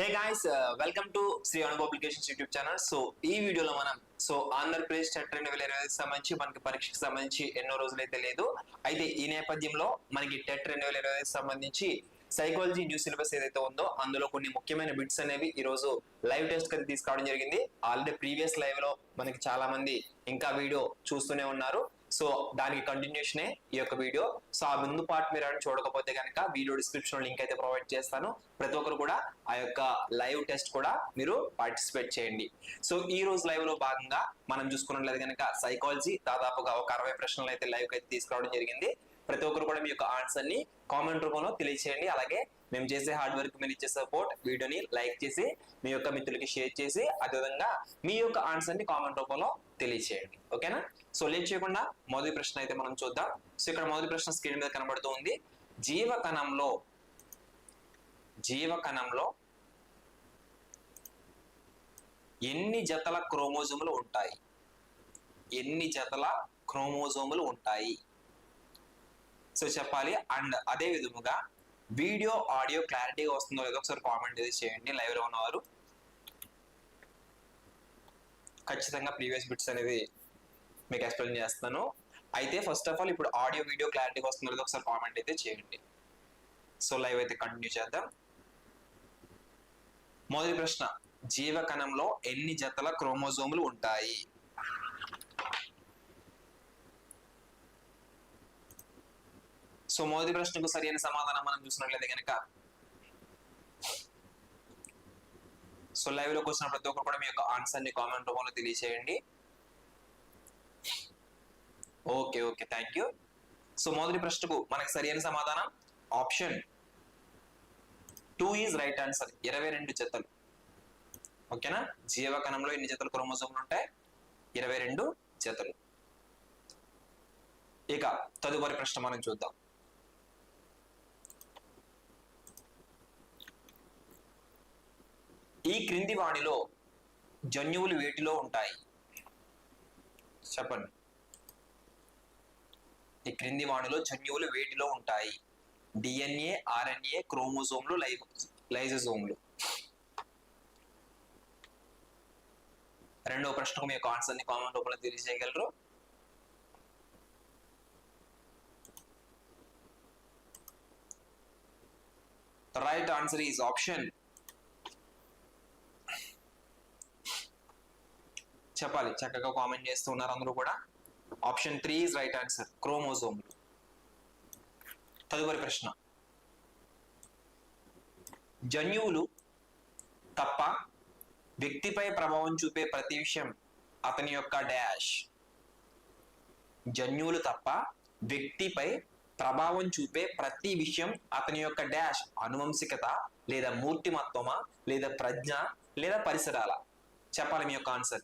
Hey guys welcome to Shri Anubhava publications YouTube channel so ఈ వీడియోలో మనం so Andhra Pradesh TET రెండు వేల ఇరవై సంబంధించి మనకి పరీక్షకు సంబంధించి ఎన్నో రోజులైతే లేదు. అయితే ఈ నేపథ్యంలో మనకి టెట్ రెండు వేల ఇరవై సంబంధించి సైకాలజీ న్యూ సిలబస్ ఏదైతే ఉందో అందులో కొన్ని ముఖ్యమైన బిట్స్ అనేవి ఈ రోజు లైవ్ టెస్ట్ కింద తీసుకురావడం జరిగింది. ఆల్రెడీ ప్రీవియస్ లైవ్లో మనకి చాలా మంది ఇంకా వీడియో చూస్తూనే ఉన్నారు. సో దానికి కంటిన్యూషనే ఈ యొక్క వీడియో సో ఆ ముందు పార్ట్ మీరు ఏమైనా చూడకపోతే కనుక వీడియో డిస్క్రిప్షన్ లింక్ అయితే ప్రొవైడ్ చేస్తాను. ప్రతి ఒక్కరు కూడా ఆ యొక్క లైవ్ టెస్ట్ కూడా మీరు పార్టిసిపేట్ చేయండి. సో ఈ రోజు లైవ్లో భాగంగా మనం చూసుకున్నట్లయితే కనుక సైకాలజీ దాదాపుగా ఒక అరవై ప్రశ్నలు అయితే లైవ్ అయితే తీసుకురావడం జరిగింది. ప్రతి ఒక్కరు కూడా మీ యొక్క ఆన్సర్ని కామెంట్ రూపంలో తెలియచేయండి. అలాగే మేము చేసే హార్డ్ వర్క్ మీరు ఇచ్చే సపోర్ట్ వీడియోని లైక్ చేసి మీ యొక్క మిత్రులకి షేర్ చేసి అదేవిధంగా మీ యొక్క ఆన్సర్ని కామెంట్ రూపంలో తెలియచేయండి. ఓకేనా సో లేట్ చేయకుండా మొదటి ప్రశ్న అయితే మనం చూద్దాం. సో ఇక్కడ మొదటి ప్రశ్న స్క్రీన్ మీద కనబడుతూ ఉంది. జీవకణంలో జీవకణంలో ఎన్ని జతల క్రోమోజోములు ఉంటాయి? ఎన్ని జతల క్రోమోజోములు ఉంటాయి? సో చెప్పాలి. అండ్ అదే విధముగా వీడియో ఆడియో క్లారిటీగా వస్తుందో లేదో ఒకసారి కామెంట్ అయితే చేయండి. లైవ్లో ఉన్నవారు ఖచ్చితంగా ప్రీవియస్ బిట్స్ అనేది మీకు ఎక్స్ప్లెయిన్ చేస్తాను. అయితే ఫస్ట్ ఆఫ్ ఆల్ ఇప్పుడు ఆడియో వీడియో క్లారిటీగా వస్తుందో లేదో ఒకసారి కామెంట్ అయితే చేయండి. సో లైవ్ అయితే కంటిన్యూ చేద్దాం. మొదటి ప్రశ్న. జీవకణంలో ఎన్ని జతల క్రోమోజోములు ఉంటాయి? సో మొదటి ప్రశ్నకు సరైన సమాధానం మనం చూసినట్లయితే కనుక సో లైవ్లోకి వచ్చిన ప్రతి ఒక్కరు కూడా మీ యొక్క ఆన్సర్ని కామెంట్ రూపంలో తెలియచేయండి. Okay okay thank you so మొదటి ప్రశ్నకు మనకు సరైన సమాధానం option two is right answer ఇరవై రెండు జతలు. ఓకేనా జీవకణంలో ఎన్ని జతలు క్రోమోజోములు ఉంటాయి? ఇరవై రెండు జతలు. ఇక తదుపరి ప్రశ్న మనం చూద్దాం. ఈ క్రింది వాణిలో జన్యువులు వేటిలో ఉంటాయి? చెప్పండి. ఈ క్రింది వాణిలో జన్యువులు వేటిలో ఉంటాయి? డిఎన్ఏ ఆర్ఎన్ఏ క్రోమోజోమ్లు లై లైజోజోమ్లు. రెండవ ప్రశ్నకు మీ యొక్క ఆన్సర్ని కామెంట్ రూపంలో తెలియజేయగలరు. రైట్ ఆన్సర్ ఈజ్ ఆప్షన్ చెప్పాలి. చక్కగా కామెంట్ చేస్తున్నారు అందరూ కూడా. Option three is right answer క్రోమోజోమ్లు తదుపరి ప్రశ్న. జన్యువులు తప్ప వ్యక్తిపై ప్రభావం చూపే ప్రతి విషయం అతని యొక్క డాష్. జన్యువులు తప్ప వ్యక్తిపై ప్రభావం చూపే ప్రతి విషయం అతని యొక్క డాష్. అనువంశికత లేదా మూర్తిమత్వమా లేదా ప్రజ్ఞ లేదా పరిసరాల? చెప్పాలి మీ యొక్క ఆన్సర్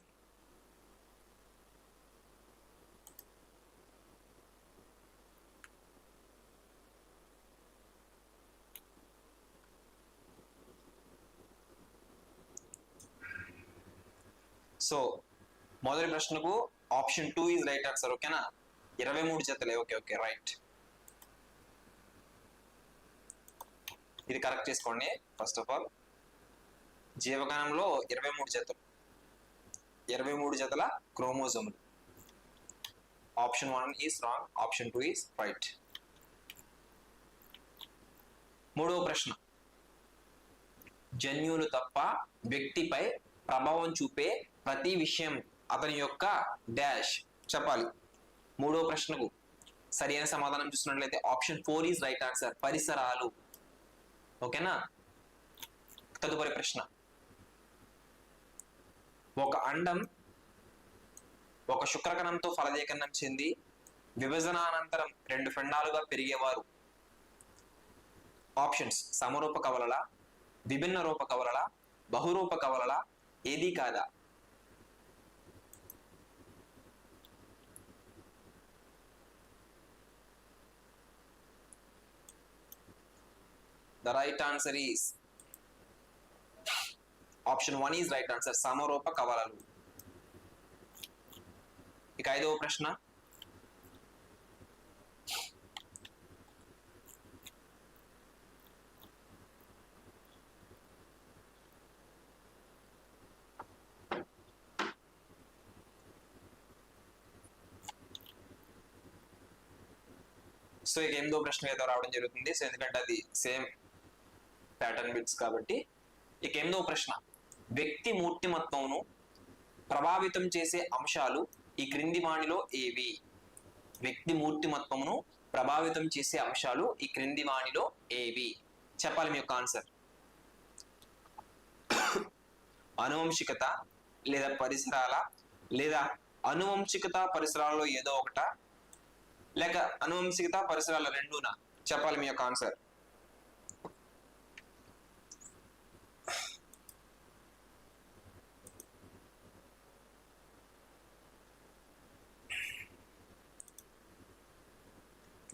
సో మొదటి ప్రశ్నకు option two is right answer ఓకేనా ఇరవై మూడు జతలే ఓకే ఓకే రైట్ ఇది కరెక్ట్ చేసుకోండి ఫస్ట్ ఆఫ్ ఆల్ జీవగణంలో ఇరవై మూడు జతలు. ఇరవై మూడు జతల క్రోమోజోములు. Option one is wrong option two is right మూడవ ప్రశ్న. జన్యువులు తప్ప వ్యక్తిపై ప్రభావం చూపే ప్రతి విషయం అతని యొక్క డాష్. చెప్పాలి. మూడో ప్రశ్నకు సరైన సమాధానం చూసినట్లయితే option four is right answer. పరిసరాలు. ఓకేనా? తదుపరి ప్రశ్న. ఒక అండం ఒక శుక్రకణంతో ఫలదీకరణం చెంది విభజన అనంతరం రెండు ఫెండాలుగా పెరిగేవారు. ఆప్షన్స్. సమరూప కవలల విభిన్న రూప కవలల బహురూప కవలల ఏది కాదా? The right answer is option one is right answer. సమరూప కవలలు. ఇక ఐదవ ప్రశ్న. సో ఇక ఎనిమిదో ప్రశ్న ఏదో రావడం జరుగుతుంది. సో ఎందుకంటే అది సేమ్ ప్యాటర్న్ బిట్స్ కాబట్టి ఇక ఎనిమిదో ప్రశ్న. వ్యక్తి మూర్తిమత్వంను ప్రభావితం చేసే అంశాలు ఈ క్రింది వాణిలో ఏవి? వ్యక్తి మూర్తిమత్వమును ప్రభావితం చేసే అంశాలు ఈ క్రింది వాణిలో ఏవి? చెప్పాలి మీ యొక్క ఆన్సర్ అనువంశికత లేదా పరిసరాల లేదా అనువంశికత పరిసరాలలో ఏదో ఒకట లేక అనువంశికత పరిసరాల రెండునా? చెప్పాలి మీ యొక్క answer.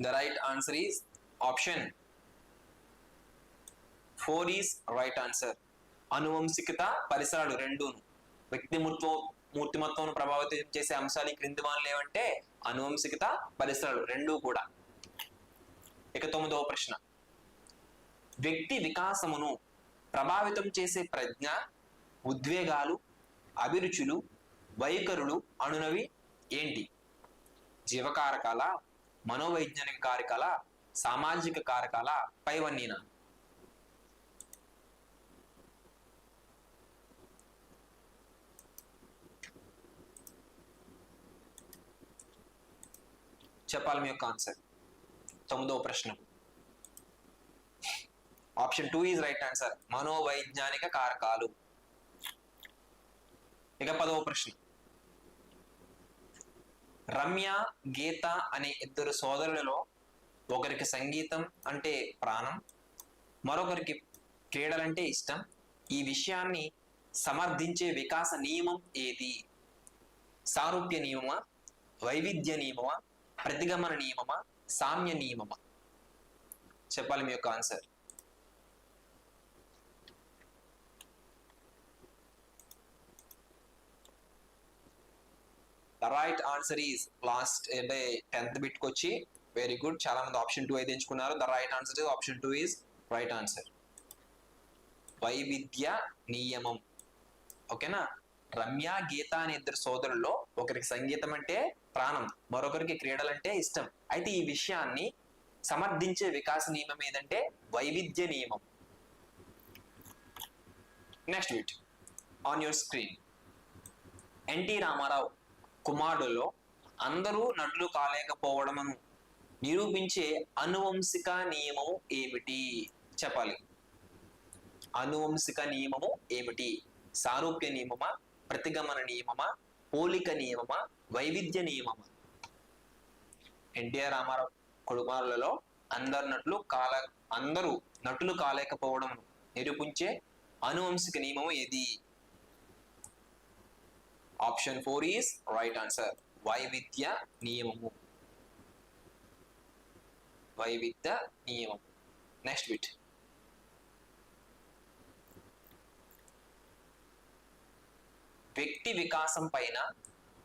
The right answer is option four is right answer అనువంశికత పరిసరాలు రెండును. వ్యక్తిమత్వం మూర్తిమత్వం ప్రభావితం చేసే అంశాలు ఈ క్రింది వాళ్ళు ఏమంటే అనువంశికత పరిసరాలు రెండూ కూడా. ఇక తొమ్మిదవ ప్రశ్న. వ్యక్తి వికాసమును ప్రభావితం చేసే ప్రజ్ఞ ఉద్వేగాలు అభిరుచులు వైఖరులు అనునవి ఏంటి? జీవకారకాల మనోవైజ్ఞానిక కారకాల సామాజిక కారకాల పైవన్నీనా. చెప్పాలి మీ యొక్క ఆన్సర్. తొమ్మిదవ ప్రశ్న. Option two is right answer. మనోవైజ్ఞానిక కారకాలు. ఇక పదవ ప్రశ్న. రమ్య గీత అనే ఇద్దరు సోదరులలో ఒకరికి సంగీతం అంటే ప్రాణం మరొకరికి క్రీడలంటే ఇష్టం. ఈ విషయాన్ని సమర్థించే వికాస నియమం ఏది? సారూప్య నియమమా? వైవిధ్య నియమమా? ప్రతిగమన నియమమా? సామ్య నియమమా? చెప్పాలి మీ యొక్క answer the right answer is last అంటే టెన్త్ బిట్కి వచ్చి వెరీ గుడ్ చాలా మంది ఆప్షన్ టూ అయితే ఎంచుకున్నారు. The right answer is option two is right answer వైవిధ్య నియమం. ఓకేనా రమ్య గీత అనే ఇద్దరు సోదరుల్లో ఒకరికి సంగీతం అంటే ప్రాణం మరొకరికి క్రీడలంటే ఇష్టం. అయితే ఈ విషయాన్ని సమర్థించే వికాస నియమం ఏదంటే వైవిధ్య నియమం. Next bit on your screen NT Ramarao కుమారుడులో అందరూ నటులు కాలేకపోవడమను నిరూపించే అనువంశిక నియమము ఏమిటి? చెప్పాలి. అనువంశిక నియమము ఏమిటి? సారూప్య నియమమా? ప్రతిగమన నియమమా? పోలిక నియమమా? వైవిధ్య నియమమా? ఎన్టీఆర్ రామారావు కుమారులలో అందరు నటులు కాల అందరూ నటులు కాలేకపోవడం నిరూపించే అనువంశిక నియమం ఏది? Option four is right answer. వైవిధ్య నియమము. వైవిధ్య నియమం నెక్స్ట్ బిట్. వ్యక్తి వికాసం పైన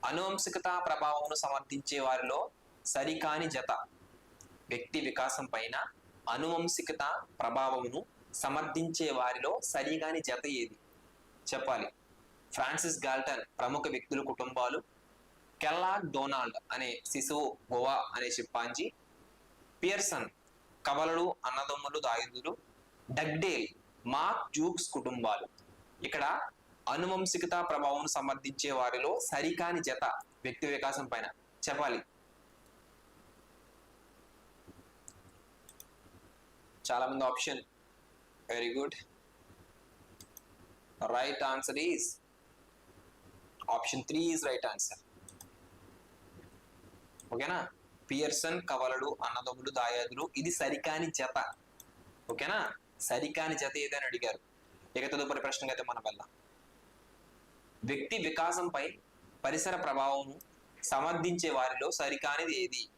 అనువంశికత ప్రభావమును సమర్థించే వారిలో సరికాని జత. వ్యక్తి వికాసం పైన అనువంశికత ప్రభావమును సమర్థించే వారిలో సరిగాని జత ఏది? చెప్పాలి. ఫ్రాన్సిస్ గాల్టన్ ప్రముఖ వ్యక్తుల కుటుంబాలు కెల్లాగ్ డొనాల్డ్ అనే శిశువు గోవా అనే చిప్పాంజీ పియర్సన్ కవలలు అన్నదమ్ములు దాయుదులు డగ్డేల్ మార్క్ జూక్స్ కుటుంబాలు. ఇక్కడ అనువంశికత ప్రభావం సమర్థించే వారిలో సరికాని జత వ్యక్తి వికాసం పైన. చెప్పాలి. చాలా మంది option very good right answer is option three is right answer ఓకేనా పియర్సన్ కవలడు అన్నదమ్ములు దాయాదులు ఇది సరికాని జత. ఓకేనా సరికాని జత ఏదని అడిగారు? ఇక తదుపరి ప్రశ్నకైతే అయితే మనం వెళ్దాం. వ్యక్తి వికాసంపై పరిసర ప్రభావం సమర్థించే వారిలో సరికానిది ఏది?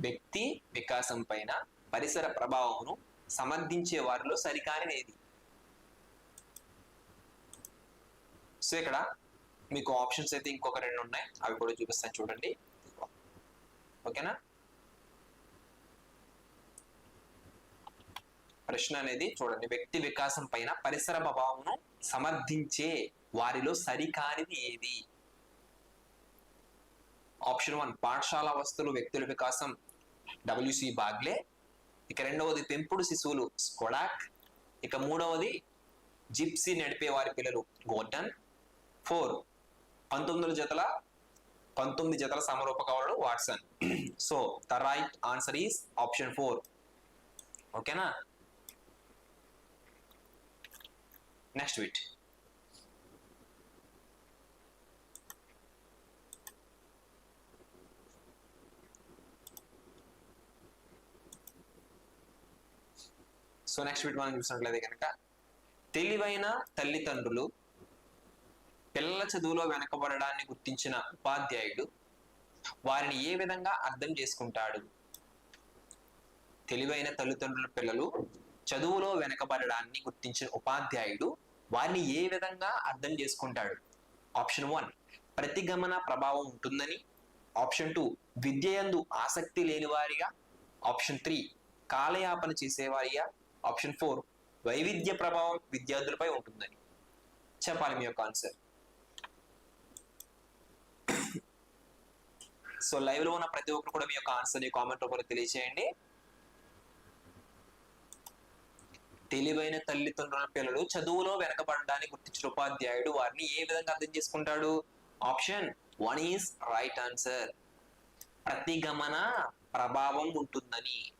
వ్యక్తి వికాసం పైన పరిసర ప్రభావమును సమర్థించే వారిలో సరికానిది ఏది? సో ఇక్కడ మీకు ఆప్షన్స్ అయితే ఇంకొక రెండు ఉన్నాయి. అవి కూడా చూపిస్తాను చూడండి. ఓకేనా? ప్రశ్న అనేది చూడండి. వ్యక్తి వికాసం పైన పరిసర ప్రభావమును సమర్థించే వారిలో సరికానిది ఏది? ఆప్షన్ వన్ పాఠశాల వస్తువులు వ్యక్తుల వికాసం. W C Bagley. ఇక రెండవది పెంపుడు శిశువులు స్కొడాక్. ఇక మూడవది జిప్సీ నడిపే వారి పిల్లలు గోర్డన్. ఫోర్ పంతొమ్మిది జతల పంతొమ్మిది జతల సమరూపకవాడు Watson. So the right answer is option four ఓకేనా next bit so next bit మనం చూసినట్లయితే కనుక తెలివైన తల్లిదండ్రులు పిల్లల చదువులో వెనకబడడాన్ని గుర్తించిన ఉపాధ్యాయుడు వారిని ఏ విధంగా అర్థం చేసుకుంటాడు? తెలివైన తల్లిదండ్రుల పిల్లలు చదువులో వెనకబడడాన్ని గుర్తించిన ఉపాధ్యాయుడు వారిని ఏ విధంగా అర్థం చేసుకుంటాడు? ఆప్షన్ వన్ ప్రతిగమన ప్రభావం ఉంటుందని. ఆప్షన్ టూ విద్యయందు ఆసక్తి లేని వారిగా. ఆప్షన్ త్రీ కాలయాపన చేసేవారిగా. ఆప్షన్ ఫోర్ వైవిధ్య ప్రభావం విద్యార్థులపై ఉంటుందని. చెప్పాలి మీ యొక్క ఆన్సర్ సో లైవ్లో ఉన్న ప్రతి ఒక్కరు కూడా మీ యొక్క ఆన్సర్ని కామెంట్ రూపంలో తెలియజేయండి తెలివైన తల్లిదండ్రుల పిల్లలు చదువులో వెనకబడడాన్ని గుర్తించిన ఉపాధ్యాయుడు వారిని ఏ విధంగా అర్థం చేసుకుంటాడు? Option one is right answer. ప్రతిగమన ప్రభావం ఉంటుందని.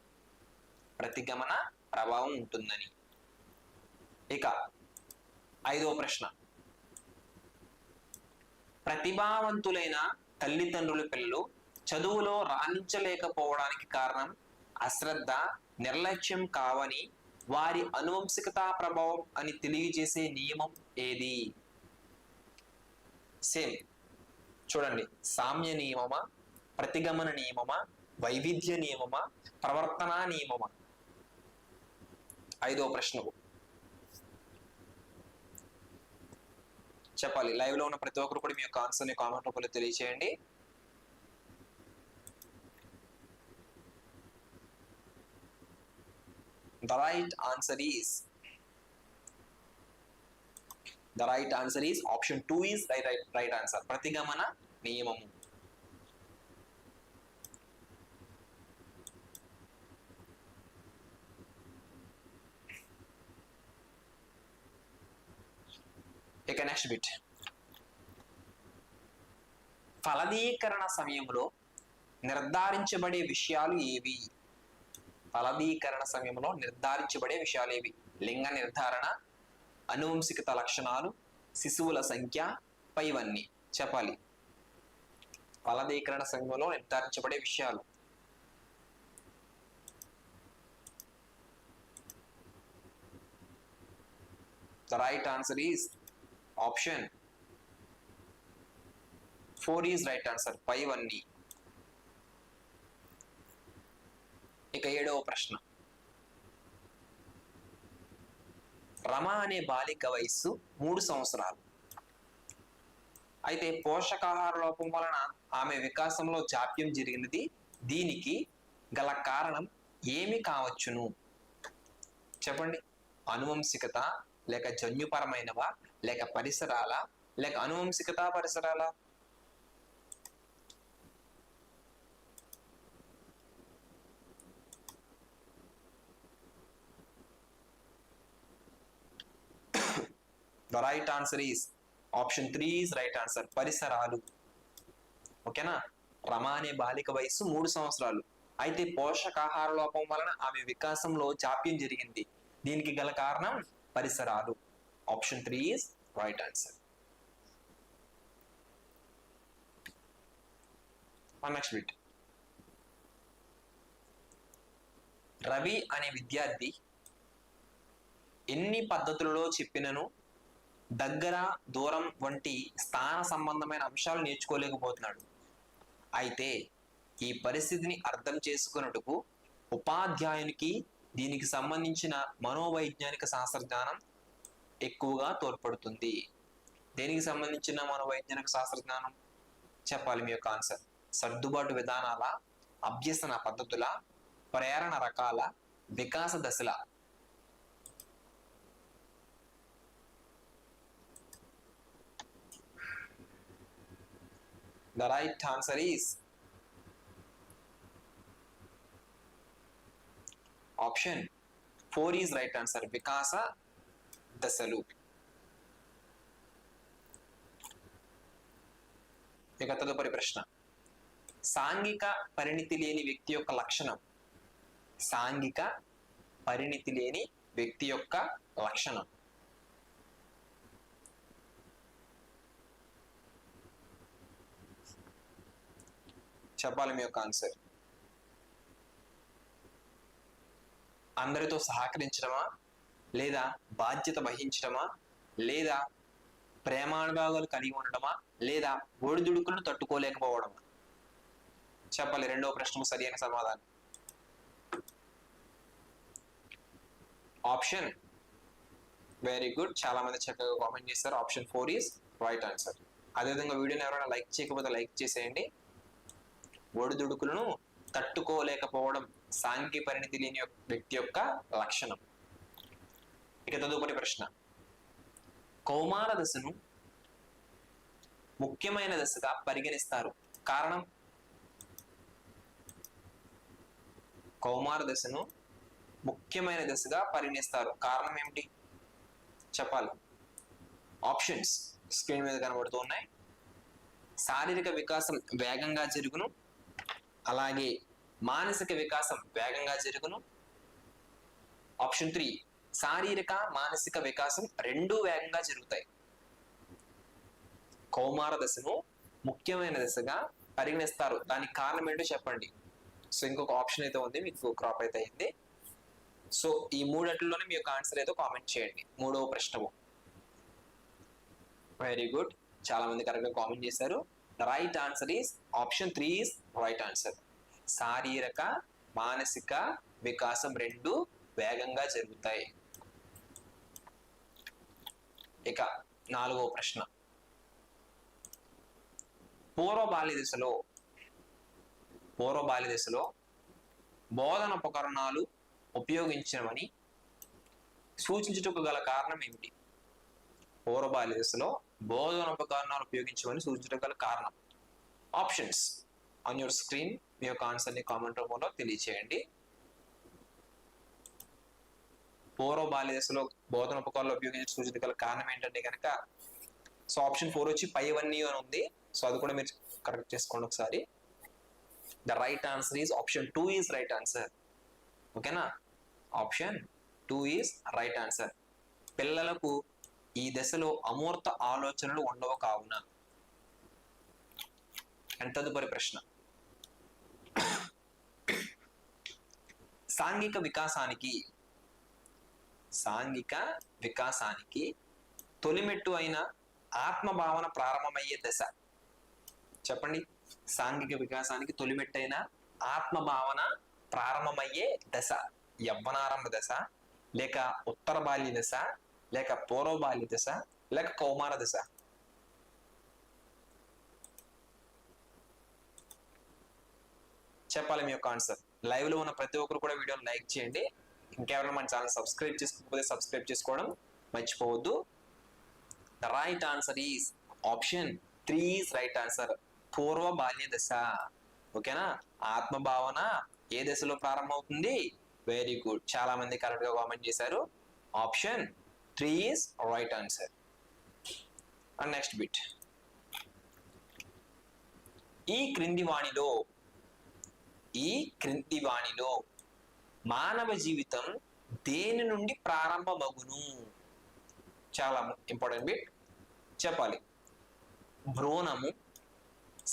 ప్రతిగమన ప్రభావం ఉంటుందని. ఇక ఐదవ ప్రశ్న. ప్రతిభావంతులైన తల్లిదండ్రుల పిల్లలు చదువులో రాణించలేకపోవడానికి కారణం అశ్రద్ధ నిర్లక్ష్యం కావని వారి అనువంశికతా ప్రభావం అని తెలియజేసే నియమం ఏది? సేమ్ చూడండి. సామ్య నియమమా? ప్రతిగమన నియమమా? వైవిధ్య నియమమా? ప్రవర్తనా నియమమా? ఐదో ప్రశ్న చెప్పాలి. లైవ్లో ఉన్న ప్రతి ఒక్కరు కూడా మీ యొక్క ఆన్సర్ని కామెంట్ రూపంలో తెలియజేయండి The right answer is the right answer is option 2 is right right right answer Pratigamana నియమము ఇక నెక్స్ట్ బిట్ ఫలదీకరణ సమయంలో నిర్ధారించబడే విషయాలు ఏవి ఫలదీకరణ సమయంలో నిర్ధారించబడే విషయాలు ఏవి లింగ నిర్ధారణ అనువంశికత లక్షణాలు శిశువుల సంఖ్య పైవన్నీ. చెప్పాలి. ఫలదీకరణ సమయంలో నిర్ధారించబడే విషయాలు. The right answer is option four is right answer పైవన్నీ. ఇక ఏడవ ప్రశ్న. రమ అనే బాలిక వయస్సు మూడు సంవత్సరాలు. అయితే పోషకాహార లోపం వలన ఆమె వికాసంలో జాప్యం జరిగినది దీనికి గల కారణం ఏమి కావచ్చును? చెప్పండి. అనువంశికత లేక జన్యుపరమైనవా లేక పరిసరాల లేక అనువంశికత పరిసరాల? Right answer is option three is right answer పరిసరాలు. ఓకేనా? రమ అనే బాలిక వయస్సు మూడు సంవత్సరాలు. అయితే పోషకాహార లోపం వలన ఆమె వికాసంలో జాప్యం జరిగింది. దీనికి గల కారణం పరిసరాలు. Option three is right answer next bit Ravi అనే విద్యార్థి ఎన్ని పద్ధతులలో చెప్పినను? దగ్గర దూరం వంటి స్థాన సంబంధమైన అంశాలు నేర్చుకోలేకపోతున్నాడు. అయితే ఈ పరిస్థితిని అర్థం చేసుకున్నట్టుకు ఉపాధ్యాయునికి దీనికి సంబంధించిన మనోవైజ్ఞానిక శాస్త్రజ్ఞానం ఎక్కువగా తోడ్పడుతుంది. దేనికి సంబంధించిన మనోవైజ్ఞానిక శాస్త్రజ్ఞానం? చెప్పాలి మీ యొక్క ఆన్సర్. సర్దుబాటు విధానాల అభ్యసన పద్ధతుల ప్రేరణ రకాల వికాస దశల. The right answer is option four is right answer వికాస దశలు ఇక తదుపరి ప్రశ్న సాంఘిక పరిణితి లేని వ్యక్తి యొక్క లక్షణం సాంఘిక పరిణితి లేని వ్యక్తి యొక్క లక్షణం చెప్పాలి మీ యొక్క ఆన్సర్ అందరితో సహకరించడమా? లేదా బాధ్యత వహించడమా? లేదా ప్రేమానుభావాలు కలిగి ఉండడమా? లేదా ఒడిదుడుకులను తట్టుకోలేకపోవడమా చెప్పాలి రెండవ ప్రశ్నకు సరైన సమాధానం. ఆప్షన్ వెరీ గుడ్ చాలా మంది చక్కగా కామెంట్ చేస్తారు option four is right answer అదేవిధంగా వీడియోని ఎవరైనా లైక్ చేయకపోతే లైక్ చేసేయండి. ఒడిదుడుకులను తట్టుకోలేకపోవడం సాంఘిక పరిణితి లేని యొక్క- వ్యక్తి యొక్క లక్షణం. ఇక తదుపరి ప్రశ్న. కౌమార దశను ముఖ్యమైన దశగా పరిగణిస్తారు. కారణం? కౌమార దశను ముఖ్యమైన దశగా పరిగణిస్తారు. కారణం ఏమిటి? చెప్పాలి. ఆప్షన్స్ స్క్రీన్ మీద కనబడుతూ ఉన్నాయి. శారీరక వికాసం వేగంగా జరుగును. అలాగే మానసిక వికాసం వేగంగా జరుగును. ఆప్షన్ త్రీ శారీరక మానసిక వికాసం రెండూ వేగంగా జరుగుతాయి. కౌమార దశను ముఖ్యమైన దశగా పరిగణిస్తారు. దానికి కారణం ఏంటో చెప్పండి. సో ఇంకొక ఆప్షన్ అయితే ఉంది మీకు క్రాప్ అయితే అయింది. సో ఈ మూడట్లోనే మీ యొక్క ఆన్సర్ ఏదో కామెంట్ చేయండి. మూడవ ప్రశ్నము. వెరీ గుడ్ చాలా మంది కరెక్ట్గా కామెంట్ చేశారు. Right answer is option three is right answer శారీరక మానసిక వికాసం రెండు వేగంగా జరుగుతాయి. ఇక నాలుగో ప్రశ్న. పూర్వ బాల్య దశలో పూర్వ బాల్య దశలో బోధన ఉపకరణాలు ఉపయోగించమని సూచించుటకు గల కారణం ఏమిటి? పూర్వ బాల్య దశలో బోధన ఉపకరణాలు ఉపయోగించమని సూచించడం గల కారణం. ఆప్షన్స్ ఆన్ యువర్ స్క్రీన్ మీ యొక్క ఆన్సర్ని కామెంట్ రూపంలో తెలియచేయండి. పూర్వ బాల్య దశలో బోధన ఉపకరణాలు ఉపయోగించి సూచించడం గల కారణం ఏంటంటే కనుక సో ఆప్షన్ ఫోర్ వచ్చి పైవన్నీ అని ఉంది. సో అది కూడా మీరు కరెక్ట్ చేసుకోండి ఒకసారి. The right answer is option two is right answer ఓకేనా option two is right answer పిల్లలకు ఈ దశలో అమూర్త ఆలోచనలు ఉండవు కావున. అండ్ తదుపరి ప్రశ్న. సాంఘిక వికాసానికి సాంఘిక వికాసానికి తొలిమెట్టు అయిన ఆత్మభావన ప్రారంభమయ్యే దశ. చెప్పండి. సాంఘిక వికాసానికి తొలిమెట్టైన ఆత్మభావన ప్రారంభమయ్యే దశ. యవ్వనారంభ దశ లేక ఉత్తర బాల్య దశ లేక పూర్వ బాల్య దశ లేక కౌమార దశ? చెప్పాలి మీ యొక్క ఆన్సర్. లైవ్లో ఉన్న ప్రతి ఒక్కరు కూడా వీడియోని లైక్ చేయండి. ఇంకెవరైనా మన ఛానల్ సబ్స్క్రైబ్ చేసుకోకపోతే సబ్స్క్రైబ్ చేసుకోవడం మర్చిపోవద్దు. The right answer is option three is right answer పూర్వ బాల్య దశ. ఓకేనా? ఆత్మభావన ఏ దశలో ప్రారంభమవుతుంది? వెరీ గుడ్ చాలా మంది కరెక్ట్గా కామెంట్ చేశారు. Option three is right answer and next bit ఈ క్రింది వాణిలో ఈ క్రింది వాణిలో మానవ జీవితం దేని నుండి ప్రారంభమగును? చాలా ఇంపార్టెంట్ బిట్ చెప్పాలి. భ్రూణము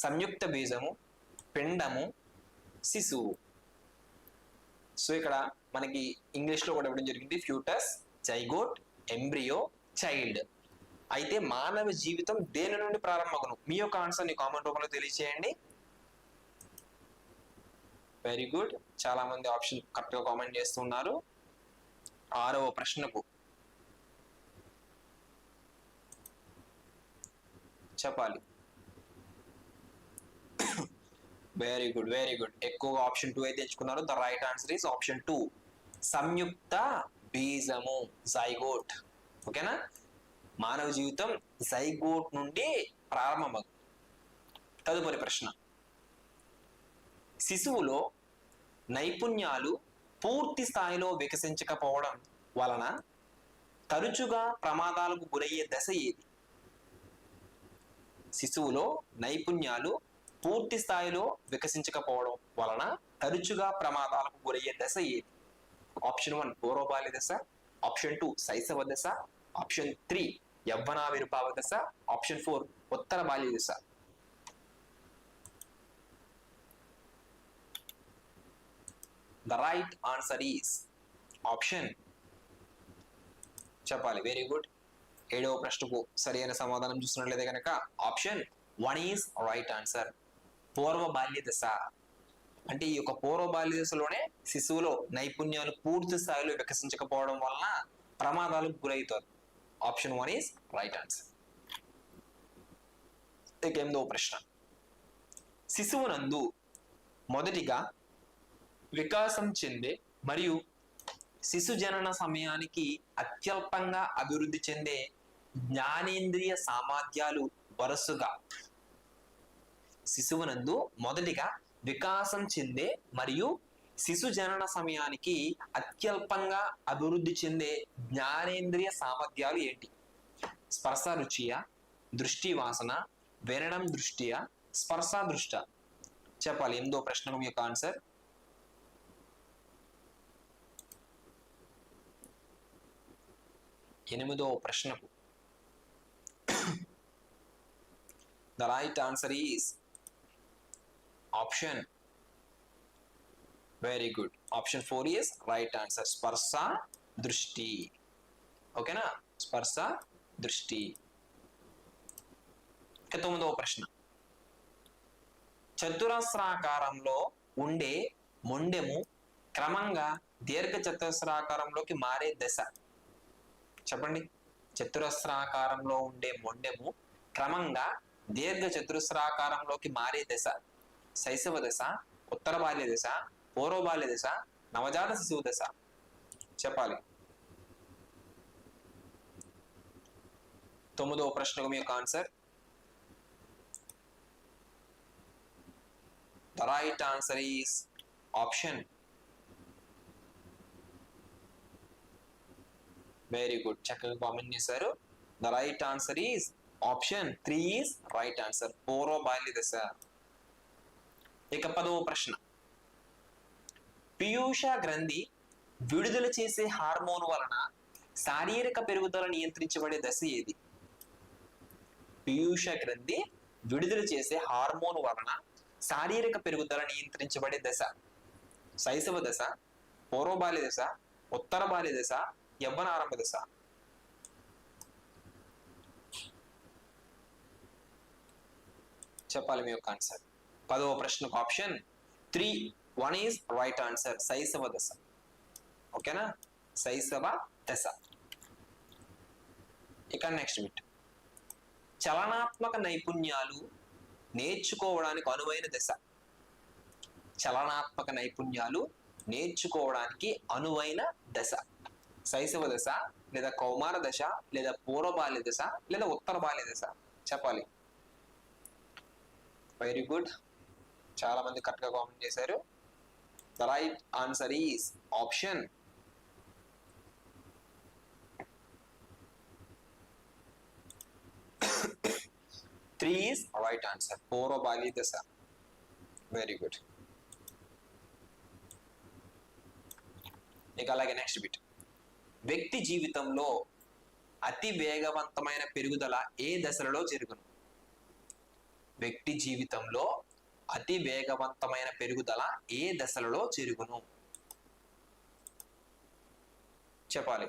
సంయుక్త బీజము పిండము శిశువు. సో ఇక్కడ మనకి ఇంగ్లీష్లో కూడా ఇవ్వడం జరిగింది. ఫ్యూటస్ జైగోట్ ఎంబ్రియో చైల్డ్ అయితే మానవ జీవితం దేని నుండి ప్రారంభమగును? మీ యొక్క ఆన్సర్ని కామెంట్ రూపంలో తెలియచేయండి. వెరీ గుడ్ చాలా మంది ఆప్షన్ కరెక్ట్గా కామెంట్ చేస్తున్నారు. ఆరవ ప్రశ్నకు. చెప్పాలి. వెరీ గుడ్ వెరీ గుడ్ ఎక్కువ ఆప్షన్ టూ అయితే ఎంచుకున్నారు the right answer is option two సంయుక్త బీజము జైగోట్. ఓకేనా? మానవ జీవితం జైగోట్ నుండి ప్రారంభమవు తదుపరి ప్రశ్న. శిశువులో నైపుణ్యాలు పూర్తి స్థాయిలో వికసించకపోవడం వలన తరచుగా ప్రమాదాలకు గురయ్యే దశ ఏది? శిశువులో నైపుణ్యాలు పూర్తి స్థాయిలో వికసించకపోవడం వలన తరచుగా ప్రమాదాలకు గురయ్యే దశ ఏది? ఆప్షన్ వన్ పూర్వబాల్య దశ ఆప్షన్ టూ శైశవ దశ ఆప్షన్ త్రీ యవ్వనావిర్భావ దశ ఆప్షన్ ఫోర్ ఉత్తర బాల్య దశ. The right answer is option చెప్పాలి. వెరీ గుడ్ ఏడవ ప్రశ్నకు సరైన సమాధానం చూస్తున్నట్లయితే కనుక option one is right answer పూర్వ బాల్య దశ. అంటే ఈ యొక్క పూర్వ బాల్య దశలోనే శిశువులో నైపుణ్యాలు పూర్తి స్థాయిలో వికసించకపోవడం వలన ప్రమాదాలకు గురవుతారు option one is right answer ఇక ఎనిమిదవ ప్రశ్న. శిశువునందు మొదటిగా వికాసం చెందే మరియు శిశు జనన సమయానికి అత్యల్పంగా అభివృద్ధి చెందే జ్ఞానేంద్రియ సామర్థ్యాలు వరుసగా శిశువునందు మొదటిగా వికాసం చెందే మరియు శిశు జనన సమయానికి అత్యల్పంగా అభివృద్ధి చెందే జ్ఞానేంద్రియ సామర్థ్యాలు ఏంటి? స్పర్శ రుచియ? దృష్టి వాసన? వినడం దృష్టియా? స్పర్శ దృష్ట? చెప్పాలి. ఎందో ప్రశ్న యొక్క ఆన్సర్. ఎనిమిదో ప్రశ్నకు. The right answer is option very good option four is right answer స్పర్శ దృష్టి ఓకేనా స్పర్శ దృష్టి ఇక తొమ్మిదవ ప్రశ్న. చతురస్రాకారంలో ఉండే మొండెము క్రమంగా దీర్ఘ చతురస్రాకారంలోకి మారే దశ. చెప్పండి. చతురస్రాకారంలో ఉండే మొండెము క్రమంగా దీర్ఘ చతురస్రాకారంలోకి మారే దశ. శైశవ దశ ఉత్తర బాల్య దశ పూర్వ బాల్య దశ నవజాత శిశువు దశ. చెప్పాలి. తొమ్మిదవ ప్రశ్నకు మీ యొక్క answer. The right answer is option. Very good. చక్కగా కామెంట్ చేశారు. The right answer is option. Three is right answer. పూర్వ బాల్య దశ. ఇక పదవ ప్రశ్న. పీయూష గ్రంథి విడుదల చేసే హార్మోన్ వలన శారీరక పెరుగుదల నియంత్రించబడే దశ ఏది? పీయూష గ్రంథి విడుదల చేసే హార్మోన్ వలన శారీరక పెరుగుదల నియంత్రించబడే దశ. శైశవ దశ పూర్వబాల్య దశ ఉత్తర బాల్య దశ యవ్వనారంభ దశ. చెప్పాలి మీ యొక్క ఆన్సర్. పదవ ప్రశ్నకు option three one is right answer శైశవ దశ. ఓకేనా శైశవ దశ. ఇక నెక్స్ట్ బిట్ చలనాత్మక నైపుణ్యాలు నేర్చుకోవడానికి అనువైన దశ. చలనాత్మక నైపుణ్యాలు నేర్చుకోవడానికి అనువైన దశ. శైశవ దశ లేదా కౌమార దశ లేదా పూర్వ బాల్య దశ లేదా ఉత్తర బాల్య దశ. చెప్పాలి. వెరీ గుడ్ చాలా మంది కరెక్ట్గా కామెంట్ చేశారు. The right answer is option three is right answer పూర్వ బాల్య దశ వెరీ గుడ్ ఇక అలాగే నెక్స్ట్ బిట్ వ్యక్తి జీవితంలో అతి వేగవంతమైన పెరుగుదల ఏ దశలలో జరుగును? వ్యక్తి జీవితంలో అతి వేగవంతమైన పెరుగుదల ఏ దశలలో జరుగును చెప్పాలి.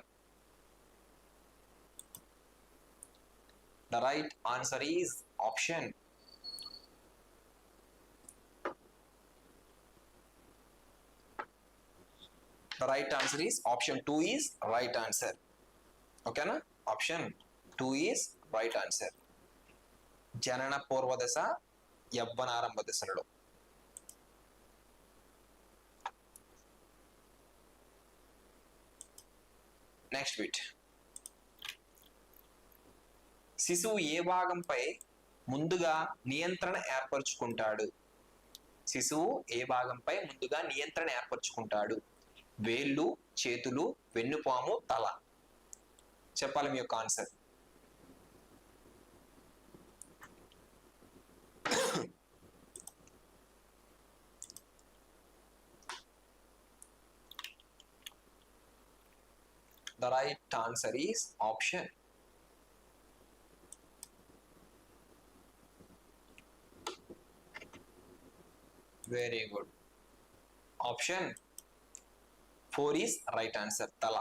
The right answer is option the right answer is option two is right answer ఓకేనా option two is right answer జనన పూర్వ దశ యవ్వనారంభ దశలలో. నెక్స్ట్ బిట్ శిశువు ఏ భాగంపై ముందుగా నియంత్రణ ఏర్పరచుకుంటాడు? శిశువు ఏ భాగంపై ముందుగా నియంత్రణ ఏర్పరచుకుంటాడు? వేళ్ళు చేతులు వెన్నుపాము తల. చెప్పాలి మీ యొక్క answer. The right answer is option. Very good. Option 4 is right answer. Tala.